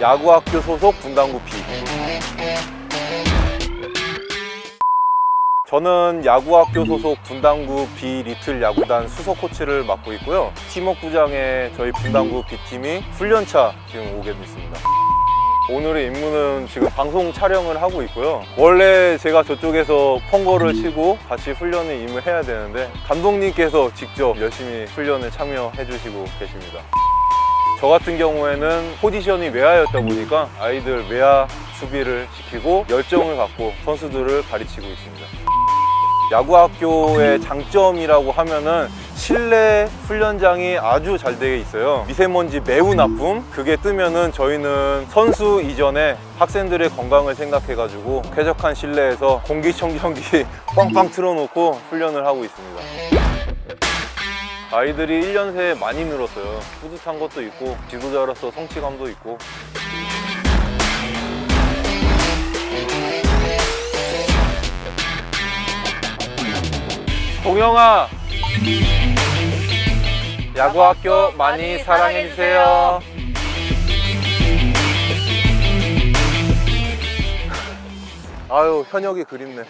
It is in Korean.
야구학교 소속 분당구 B. 저는 야구학교 소속 분당구 B 리틀 야구단 수석 코치를 맡고 있고요. 팀워크부장에 저희 분당구 B팀이 훈련차 지금 오게 됐습니다. 오늘의 임무는 지금 방송 촬영을 하고 있고요. 원래 제가 저쪽에서 펑거를 치고 같이 훈련에 임을 해야 되는데 감독님께서 직접 열심히 훈련에 참여해 주시고 계십니다. 저 같은 경우에는 포지션이 외야였다 보니까 아이들 외야 수비를 시키고 열정을 갖고 선수들을 가르치고 있습니다. 야구학교의 장점이라고 하면은 실내 훈련장이 아주 잘 되어 있어요. 미세먼지 매우 나쁨. 그게 뜨면은 저희는 선수 이전에 학생들의 건강을 생각해 가지고 쾌적한 실내에서 공기청정기 빵빵 틀어놓고 훈련을 하고 있습니다. 아이들이 1년 새에 많이 늘었어요. 뿌듯한 것도 있고, 지도자로서 성취감도 있고. 동영아! 야구학교 많이 사랑해주세요. 아유, 현역이 그립네.